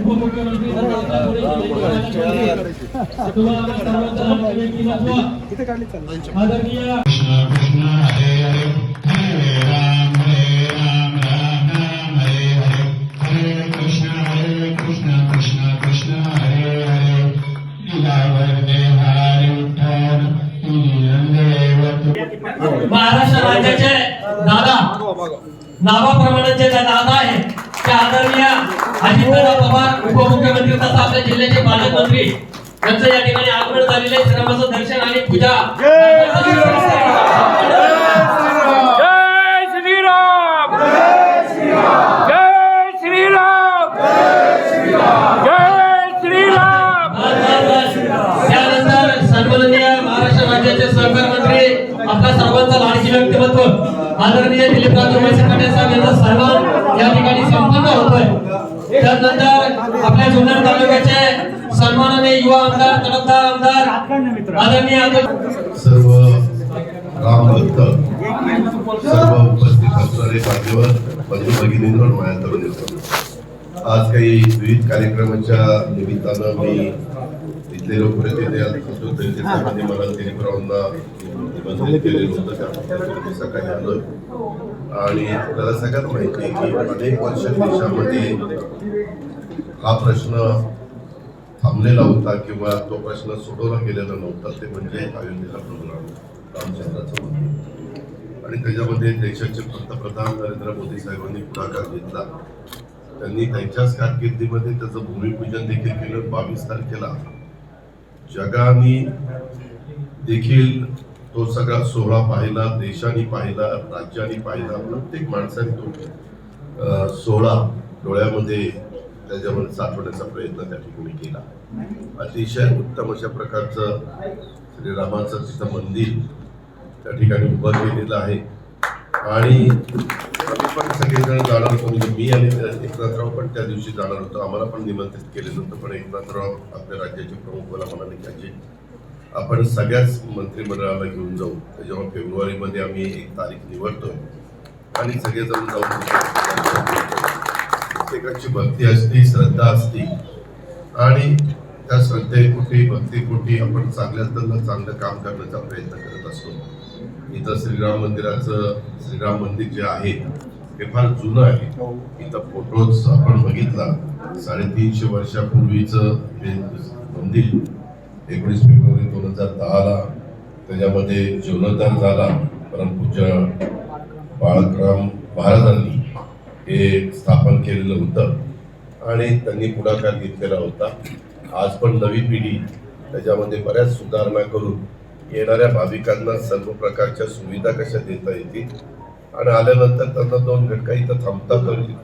उपमुख्यमंत्री आदरणीय कृष्ण कृष्ण हरे हरे. हरे राम हरे राम राम राम हरे हरे. हरे कृष्ण हरे कृष्ण कृष्ण कृष्ण हरे हरे. लीलावरदे हरे विठ्ठल लीलदेव तू महाराष्ट्र राज्याचे दादा. नावाप्रमाणे जे दादा आहे ते आदरणीय अजितदादा पवार उपमुख्यमंत्री तथा आपल्या जिल्ह्याचे पालकमंत्री यांचं या ठिकाणी आगमन झालेले श्रमाचं दर्शन आणि पूजा. सर्वांचं लाडकी व्यक्तिमत्व आदरणीय दिलीपराव जोशी पाटील साहेब यांचा सन्मान या ठिकाणी संपन्न होतोय. त्यानंतर आपल्या जुन्नर तालुक्याचे सन्माननीय युवा आमदार तडफदार आमदार आदरणीय अतुल सर्व रामभक्त सर्व उपस्थित असणारे पाठीवर बंधू भगिनींवर माया तरुण आज काही विविध कार्यक्रमाच्या निमित्तानं मी लोक प्रतिनिधी असतो त्यांच्या साहेबांनी मला दिलीपरावांना निमंत्रित केलेलं होतं त्यामुळे मी सकाळी आलोय आणि आपल्याला सगळ्यात माहिती आहे की अनेक वर्ष देशामध्ये हा प्रश्न थांबलेला होता किंवा तो प्रश्न सोडवला गेलेला नव्हता ते म्हणजे अयोध्येला प्रभू राम रामचंद्राचं मंदिर आणि त्याच्यामध्ये देशाचे पंतप्रधान नरेंद्र मोदी साहेबांनी पुढाकार घेतला त्यांनी त्यांच्याच कारकिर्दीमध्ये त्याचं भूमिपूजन देखील केलं बावीस तारखेला जगाने देखील तो सगळा सोहळा पाहिला देशाने पाहिला राज्याने पाहिला प्रत्येक माणसाने तो सोहळा डोळ्यामध्ये त्याच्यामध्ये साठवण्याचा प्रयत्न त्या ठिकाणी केला. अतिशय उत्तम अशा प्रकारचं श्रीरामाचं तिथं मंदिर त्या ठिकाणी उभं केलेलं आहे. आणि आम्ही पण सगळेजण जाणार होतो. म्हणजे मी आणि एकनाथराव पण त्या दिवशी जाणार होतो. आम्हाला पण निमंत्रित केलेलं होतं पण एकनाथराव आपल्या राज्याचे प्रमुख मला म्हणाले की अजय, आपण सगळ्याच मंत्रिमंडळाला घेऊन जाऊ. त्याच्यामुळे फेब्रुवारीमध्ये आम्ही एक तारीख निवडतोय आणि सगळेजण जाऊन प्रत्येकाची भक्ती असते श्रद्धा असते. आणि त्या श्रद्धेपोटी भक्तीपोटी आपण चांगल्यातलं चांगलं काम करण्याचा प्रयत्न करत असतो. इथं श्रीराम मंदिराचं श्रीराम मंदिर जे आहे हे फार जुनं आहे. इथं फोटोज आपण बघितला. साडेतीनशे वर्षापूर्वीचं हे मंदिर एकोणीस फेब्रुवारी दोन हजार दहाला. त्याच्यामध्ये जीर्णोद्धार झाला. परमपूज्य बाळकराम महाराजांनी हे स्थापन केलेलं होतं. आणि त्यांनी पुढाकार घेतलेला होता. आज पण नवी पिढी त्याच्यामध्ये बऱ्याच सुधारणा करून येणाऱ्या भाविकांना सर्व प्रकारच्या सुविधा कशा देता येतील? आणि आल्यानंतर त्यांना दोन घटका इथं थांबता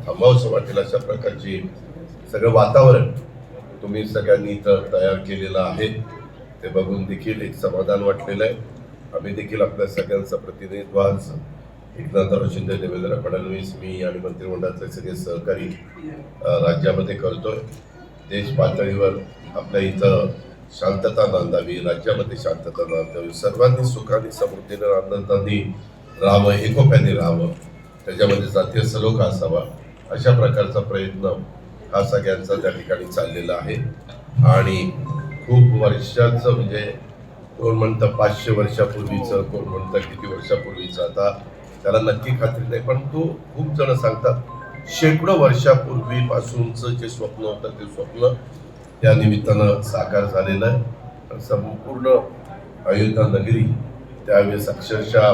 थांबावंसं वाटेल अशा प्रकारचे सगळं वातावरण तुम्ही सगळ्यांनी इथं तयार केलेलं आहे. ते बघून देखील एक समाधान वाटलेलं आहे. आम्ही देखील आपल्या सगळ्यांचं प्रतिनिधित्व आज एकनाथराव शिंदे देवेंद्र फडणवीस मी आणि मंत्रिमंडळाचे सगळे सहकारी राज्यामध्ये करतोय. देश पातळीवर आपल्या इथं शांतता नांदावी राज्यामध्ये शांतता नांदावी सर्वांनी सुखाने समृद्धीने आनंदाने राहावं एकोप्याने राहावं त्याच्यामध्ये जातीय सलोखा असावा अशा प्रकारचा प्रयत्न हा सगळ्यांचा त्या ठिकाणी चाललेला आहे. आणि खूप वर्षाचं म्हणजे कोण म्हणतं पाचशे वर्षापूर्वीचं कोण म्हणतं किती वर्षापूर्वीचं आता त्याला नक्की खात्री नाही पण तो खूप जण सांगतात शेकडो वर्षापूर्वीपासूनचं जे स्वप्न होतं ते स्वप्न त्या निमित्तानं साकार झालेलं आहे. संपूर्ण अयोध्या नगरी त्यावेळेस अक्षरशः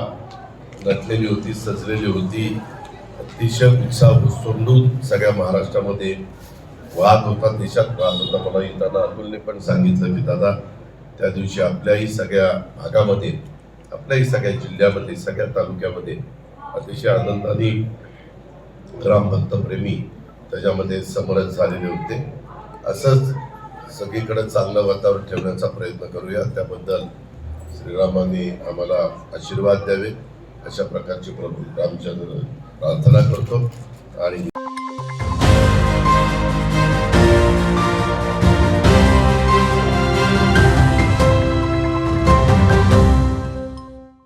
नटलेली होती सजलेली होती. अतिशय उत्साह सोंडून सगळ्या महाराष्ट्रामध्ये वाहत होता देशात वाहत होता. मला येताना अतुलने पण सांगितलं की दादा त्या दिवशी आपल्याही सगळ्या भागामध्ये आपल्याही सगळ्या जिल्ह्यामध्ये सगळ्या तालुक्यामध्ये अतिशय आनंदाने रामभक्तप्रेमी त्याच्यामध्ये समरस झालेले होते. असंच सगळीकडे चांगलं वातावरण ठेवण्याचा प्रयत्न करूया. त्याबद्दल श्रीरामाने आम्हाला आशीर्वाद द्यावे अशा प्रकारची प्रभू रामचंद्र प्रार्थना करतो. आणि